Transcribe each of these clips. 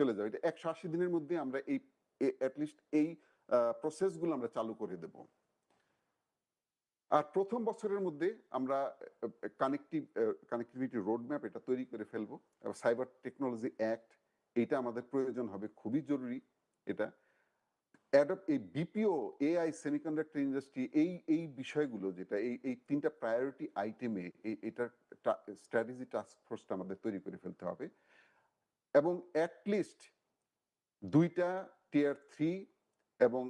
চলে যাবে। এটা একশো আশি দিনের মধ্যে আমরা এই অ্যাটলিস্ট এই প্রসেসগুলো আমরা চালু করে দেব। আর প্রথম বছরের মধ্যে আমরা কানেক্টিভ কানেক্টিভিটি রোডম্যাপ এটা তৈরি করে ফেলব। সাইবার টেকনোলজি অ্যাক্ট এটা আমাদের প্রয়োজন হবে, খুবই জরুরি এটা। অ্যাডপ এই বিপিও এআই সেমিকন্ডাক্টর ইন্ডাস্ট্রি এই এই বিষয়গুলো যেটা, এই এই তিনটা প্রায়োরিটি আইটেমে এটার স্ট্র্যাটেজি টাস্ক ফোর্সটা আমাদের তৈরি করে ফেলতে হবে। এবং অ্যাটলিস্ট দুইটা টিয়ার থ্রি এবং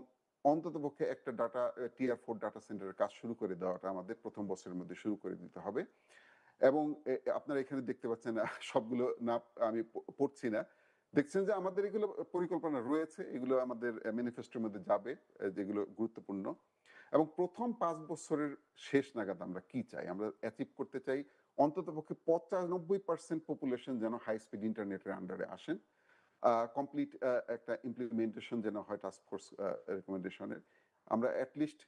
অন্তত পক্ষে একটা ডাটা টিয়ার ফোর ডাটা সেন্টারের কাজ শুরু করে দেওয়াটা আমাদের প্রথম বছরের মধ্যে শুরু করে দিতে হবে। এবং আপনারা এখানে দেখতে পাচ্ছেন সবগুলো না আমি পড়ছি না। দেখছেন যে আমাদের এগুলো পরিকল্পনা রয়েছে, এগুলো আমাদের ম্যানিফেস্টোর মধ্যে যাবে যেগুলো গুরুত্বপূর্ণ। এবং প্রথম পাঁচ বছরের শেষ নাগাদ আমরা কি চাই? আমরা অ্যাচিভ করতে চাই অন্তত পক্ষে পঁচানব্বই পার্সেন্ট পপুলেশন যেন হাই স্পিড ইন্টারনেটের আন্ডারে আসেন কমপ্লিট একটা ইমপ্লিমেন্টেশন যেন হয় টাস্ক ফোর্স রেকমেন্ডেশনের আমরা অ্যাটলিস্ট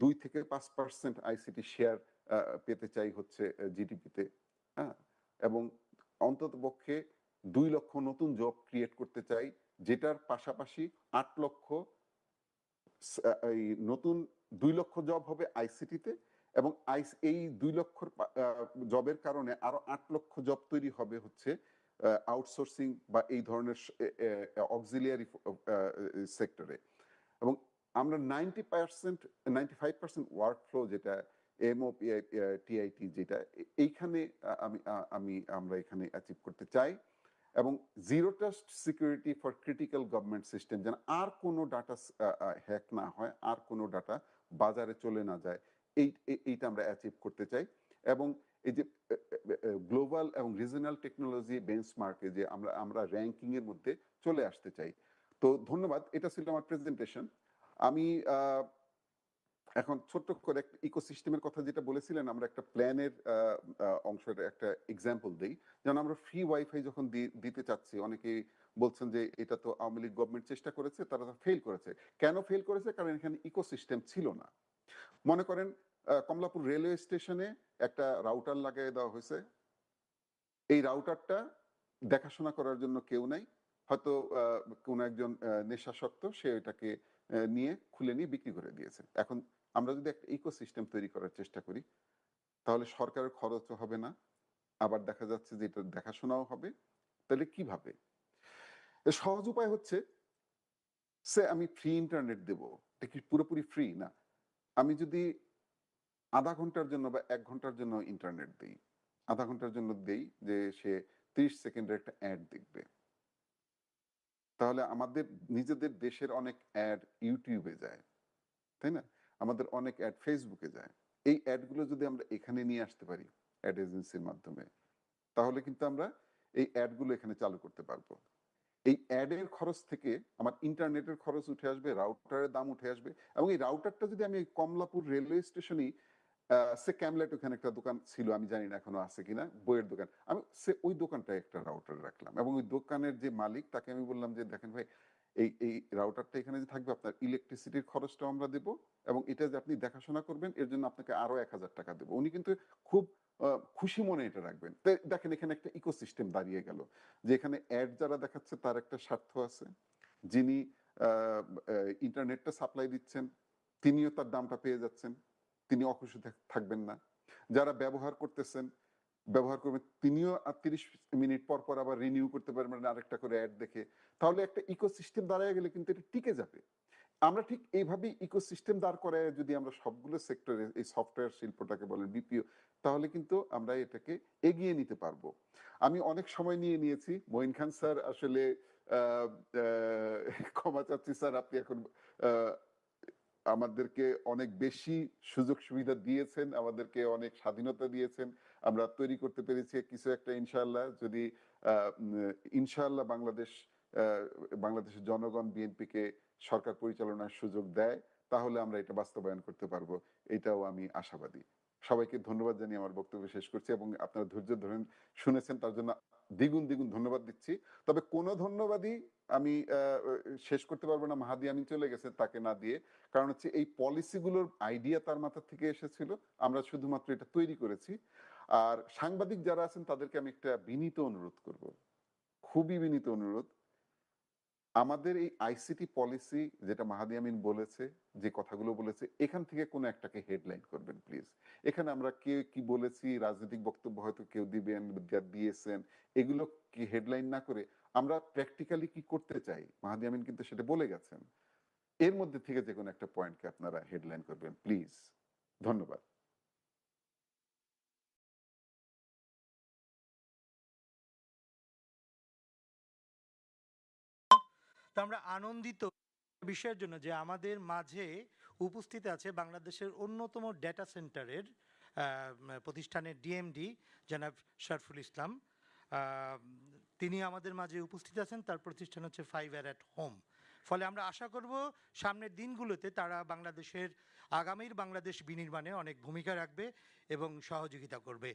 দুই থেকে পাঁচ পার্সেন্ট আইসিটি শেয়ার পেতে চাই হচ্ছে জিডিপিতে হ্যাঁ? এবং অন্তত পক্ষে দুই লক্ষ নতুন জব ক্রিয়েট করতে চাই, যেটার পাশাপাশি আট লক্ষ নতুন দুই লক্ষ জব হবে আইসিটিতে এবং আইস, এই দুই লক্ষ জবের কারণে আরও আট লক্ষ জব তৈরি হবে হচ্ছে আউটসোর্সিং বা এই ধরনের অক্সিলিয়ারি সেক্টরে এবং আমরা ninety percent ninety five percent workflow যেটা এমও টিআইটি যেটা এইখানে আমি আমি, আমরা এখানে অ্যাচিভ করতে চাই। এবং zero trust security for critical government system যেন আর কোনো ডাটা হ্যাক না হয়, আর কোনো ডাটা বাজারে চলে না যায়। এই এইটা আমরা অ্যাচিভ করতে চাই। এবং এই যে গ্লোবাল এবং রিজনাল টেকনোলজি বেঞ্চমার্কে যে আমরা আমরা র্যাঙ্কিং এর মধ্যে চলে আসতে চাই। তো ধন্যবাদ, এটা ছিল আমার প্রেজেন্টেশন আমি এখন ছোট্ট করে একটা ইকোসিস্টেমের কথা যেটা বলেছিলেন, আমরা একটা প্ল্যানের অংশের একটা এক্সাম্পল দিই। যেমন আমরা ফ্রি ওয়াইফাই যখন দিতে চাচ্ছি, অনেকেই বলছেন যে এটা তো আওয়ামী লীগ গভর্নমেন্ট চেষ্টা করেছে, তারা ফেল করেছে। কেন ফেল করেছে? কারণ এখানে ইকোসিস্টেম ছিল না। মনে করেন কমলাপুর রেলওয়ে স্টেশনে একটা রাউটার লাগিয়ে দেওয়া হয়েছে। এই রাউটারটা দেখাশোনা করার জন্য কেউ নাই। হয়তো কোনো একজন নেশাসক্ত, সে এটাকে নিয়ে খুলে নিয়ে বিক্রি করে দিয়েছে। এখন আমরা যদি একটা ইকোসিস্টেম তৈরি করার চেষ্টা করি, তাহলে সরকারের খরচও হবে না। আবার দেখা যাচ্ছে যে এটা দেখাশোনাও হবে। তাহলে কীভাবে? সহজ উপায় হচ্ছে, সে আমি ফ্রি ইন্টারনেট দেব। এটা কি পুরোপুরি ফ্রি? না। আমি যদি আধা ঘণ্টার জন্য বা এক ঘণ্টার জন্য ইন্টারনেট দিই। আধা ঘণ্টার জন্য দেই যে সে ত্রিশ সেকেন্ডের একটা অ্যাড দেখবে। তাহলে আমাদের নিজেদের দেশের অনেক অ্যাড ইউটিউবে যায়, তাই না? আমাদের অনেক অ্যাড ফেসবুকে যায়। এই অ্যাডগুলো যদি আমরা এখানে নিয়ে আসতে পারি অ্যাড এজেন্সির মাধ্যমে, তাহলে কিন্তু আমরা এই অ্যাডগুলো এখানে চালু করতে পারব। এই অ্যাডের খরচ থেকে আমার ইন্টারনেটের খরচ উঠে আসবে রাউটারের দাম উঠে আসবে এবং এই রাউটারটা যদি আমি কমলাপুর রেলওয়ে স্টেশনেই সে ক্যামলেট ওখানে একটা দোকান ছিল, আমি জানি না এখনও আছে কিনা, বইয়ের দোকান। আমি সে ওই দোকানটায় একটা রাউটার রাখলাম এবং ওই দোকানের যে মালিক, তাকে আমি বললাম যে, দেখেন ভাই, এই এই রাউটারটা এখানে যে থাকবে, আপনার ইলেকট্রিসিটির খরচটাও আমরা দেব এবং এটা যে আপনি দেখাশোনা করবেন, এর জন্য আপনাকে আরও এক হাজার টাকা দেবো। উনি কিন্তু খুব খুশি মনে এটা রাখবেন। দেখেন এখানে একটা ইকোসিস্টেম দাঁড়িয়ে গেল, যে এখানে অ্যাড যারা দেখাচ্ছে, তার একটা স্বার্থ আছে। যিনি ইন্টারনেটটা সাপ্লাই দিচ্ছেন, তিনিও তার দামটা পেয়ে যাচ্ছেন। তিনি অখুশি থাকবেন না। যারা ব্যবহার করতেছেন, ব্যবহার করবেন, তিনিও তিরিশ মিনিট পর পর আবার রিনিউ করতে পারবেন আরেকটা করে অ্যাড দেখে। তাহলে একটা ইকোসিস্টেম দাঁড়ায় গেলে কিন্তু এটা টিকে যাবে। আমরা ঠিক এইভাবেই ইকোসিস্টেম দাঁড় করে যদি আমরা সবগুলো সেক্টরে এই সফটওয়্যার শিল্পটাকে বলেন বিপিও তাহলে কিন্তু আমরা এটাকে এগিয়ে নিতে পারব। আমি অনেক সময় নিয়ে নিয়েছি। মঈন খান স্যার আসলে ক্ষমা চাচ্ছি স্যার, আপনি এখন আমাদেরকে অনেক বেশি সুযোগ সুবিধা দিয়েছেন, আমাদেরকে অনেক স্বাধীনতা দিয়েছেন। আমরা তৈরি করতে পেরেছি কিছু একটা ইনশাল্লাহ যদি ইনশাল্লাহ বাংলাদেশ বাংলাদেশের জনগণ বিএনপিকে সরকার পরিচালনার সুযোগ দেয় তাহলে আমরা এটা বাস্তবায়ন করতে পারব। এটাও আমি আশাবাদী। সবাইকে ধন্যবাদ জানিয়ে আমার বক্তব্য শেষ করছি এবং আপনারা ধৈর্য ধরেন, শুনেছেন, তার জন্য দ্বিগুণ দ্বিগুণ ধন্যবাদ দিচ্ছি। তবে কোন ধন্যবাদই আমি শেষ করতে পারব না। মাহাদি আমি চলে গেছে তাকে না দিয়ে। কারণ হচ্ছে এই পলিসিগুলোর আইডিয়া তার মাথা থেকে এসেছিল। আমরা শুধুমাত্র এটা তৈরি করেছি। আর সাংবাদিক যারা আছেন, তাদেরকে আমি একটা বিনীত অনুরোধ করব। খুবই বিনীত অনুরোধ। আমাদের এই আইসিটি পলিসি যেটা মাহাদি আমিন বলেছে, যে কথাগুলো বলেছে, এখান থেকে কোনো একটাকে হেডলাইন করবেন প্লিজ এখানে আমরা কে কি বলেছি, রাজনৈতিক বক্তব্য হয়তো কেউ দিবেন দিয়েছেন, এগুলো কি হেডলাইন না করে আমরা প্র্যাকটিক্যালি কি করতে চাই? মাহাদি আমিন কিন্তু সেটা বলে গেছেন। এর মধ্যে থেকে যে কোনো একটা পয়েন্টকে আপনারা হেডলাইন করবেন প্লিজ ধন্যবাদ। তো আমরা আনন্দিত বিষয়ের জন্য যে আমাদের মাঝে উপস্থিত আছে বাংলাদেশের অন্যতম ডেটা সেন্টারের প্রতিষ্ঠানের ডিএমডি জনাব শরফুল ইসলাম। তিনি আমাদের মাঝে উপস্থিত আছেন, তার প্রতিষ্ঠান হচ্ছে ফাইবার অ্যাট হোম ফলে আমরা আশা করব সামনের দিনগুলোতে তারা বাংলাদেশের, আগামীর বাংলাদেশ বিনির্মাণে অনেক ভূমিকা রাখবে এবং সহযোগিতা করবে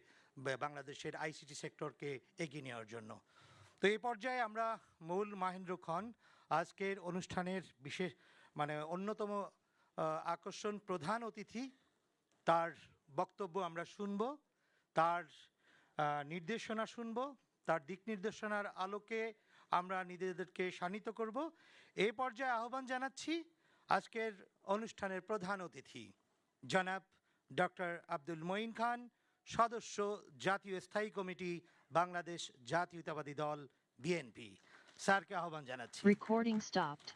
বাংলাদেশের আইসিটি সেক্টরকে এগিয়ে নেওয়ার জন্য। তো এই পর্যায়ে আমরা মূল মাহেন্দ্র খন আজকের অনুষ্ঠানের বিশেষ মানে অন্যতম আকর্ষণ প্রধান অতিথি, তার বক্তব্য আমরা শুনব, তার নির্দেশনা শুনব, তার দিক নির্দেশনার আলোকে আমরা নিজেদেরকে শানিত করব। এই পর্যায়ে আহ্বান জানাচ্ছি আজকের অনুষ্ঠানের প্রধান অতিথি, জনাব ডক্টর আব্দুল মঈন খান, সদস্য জাতীয় স্থায়ী কমিটি, বাংলাদেশ জাতীয়তাবাদী দল, বিএনপি। স্যারকে আহ্বান জানাচ্ছি Recording stopped.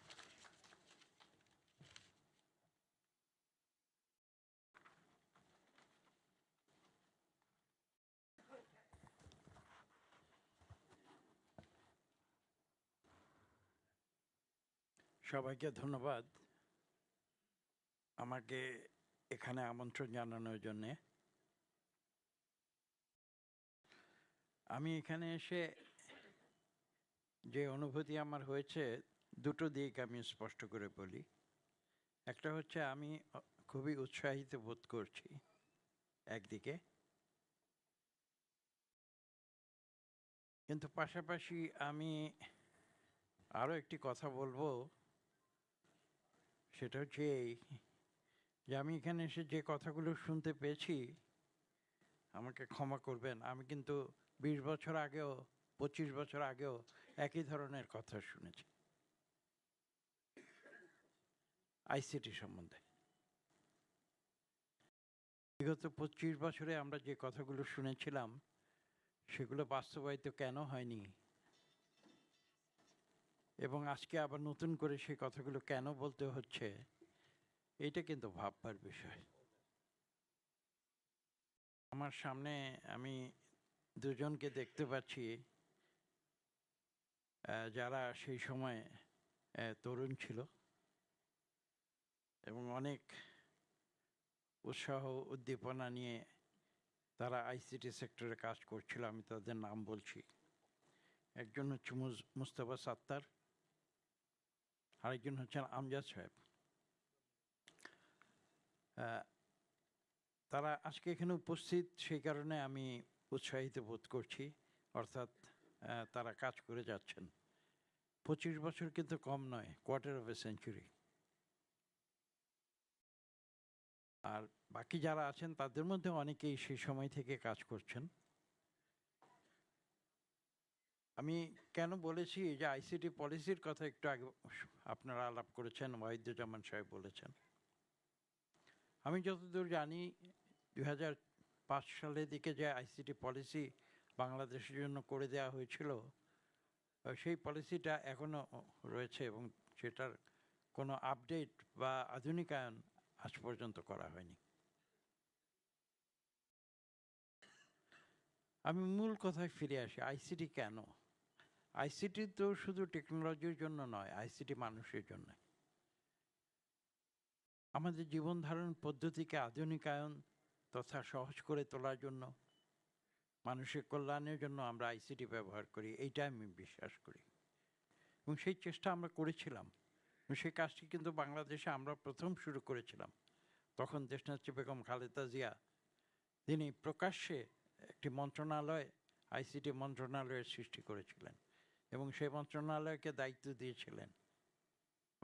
সবাইকে ধন্যবাদ আমাকে এখানে আমন্ত্রণ জানানোর জন্যে আমি এখানে এসে যে অনুভূতি আমার হয়েছে, দুটো দিক আমি স্পষ্ট করে বলি। একটা হচ্ছে আমি খুবই উৎসাহিত বোধ করছি একদিকে। কিন্তু পাশাপাশি আমি আরও একটি কথা বলব, সেটা হচ্ছে এই যে আমি এখানে এসে যে কথাগুলো শুনতে পেয়েছি, আমাকে ক্ষমা করবেন। আমি কিন্তু বিশ বছর আগেও, পঁচিশ বছর আগেও একই ধরনের কথা শুনেছি। আইসিটি সম্বন্ধে। বিগত পঁচিশ বছরে আমরা যে কথাগুলো শুনেছিলাম, সেগুলো বাস্তবায়িত কেন হয়নি? এবং আজকে আবার নতুন করে সেই কথাগুলো কেন বলতে হচ্ছে, এটা কিন্তু ভাববার বিষয়। আমার সামনে আমি দুজনকে দেখতে পাচ্ছি। যারা সেই সময় তরুণ ছিল এবং অনেক উৎসাহ উদ্দীপনা নিয়ে তারা আইসিটি সেক্টরে কাজ করছিল, আমি তাদের নাম বলছি। একজন হচ্ছে মুস্তফা সাত্তার, আরেকজন হচ্ছেন আমজাদ সাহেব। তারা আজকে এখানে উপস্থিত, সেই কারণে আমি উৎসাহিত বোধ করছি, অর্থাৎ তারা কাজ করে যাচ্ছেন। পঁচিশ বছর কিন্তু কম নয় কোয়ার্টার অফ এ সেঞ্চুরি আর বাকি যারা আছেন, তাদের মধ্যে অনেকেই সেই সময় থেকে কাজ করছেন। আমি কেন বলেছি যে আইসিটি পলিসির কথা একটু আগে আপনারা আলাপ করেছেন, ওয়াহিদুজ্জামান সাহেব বলেছেন। আমি যতদূর জানি, দুই হাজার সালের দিকে যে আইসিটি পলিসি বাংলাদেশের জন্য করে দেওয়া হয়েছিল সেই পলিসিটা এখনও রয়েছে এবং সেটার কোনো আপডেট বা আধুনিকায়ন আজ পর্যন্ত করা হয়নি। আমি মূল কথায় ফিরে আসি, আইসিটি কেন? আইসিটি তো শুধু টেকনোলজির জন্য নয়, আইসিটি মানুষের জন্য। আমাদের জীবন ধারণ পদ্ধতিকে আধুনিকায়ন তথা সহজ করে তোলার জন্য মানুষের কল্যাণের জন্য আমরা আইসিটি ব্যবহার করি এইটা আমি বিশ্বাস করি। এবং সেই চেষ্টা আমরা করেছিলাম। সেই কাজটি কিন্তু বাংলাদেশে আমরা প্রথম শুরু করেছিলাম। তখন দেশনেত্রী বেগম খালেদা জিয়া, তিনি প্রকাশ্যে একটি মন্ত্রণালয় আইসিটি মন্ত্রণালয়ের সৃষ্টি করেছিলেন এবং সেই মন্ত্রণালয়কে দায়িত্ব দিয়েছিলেন।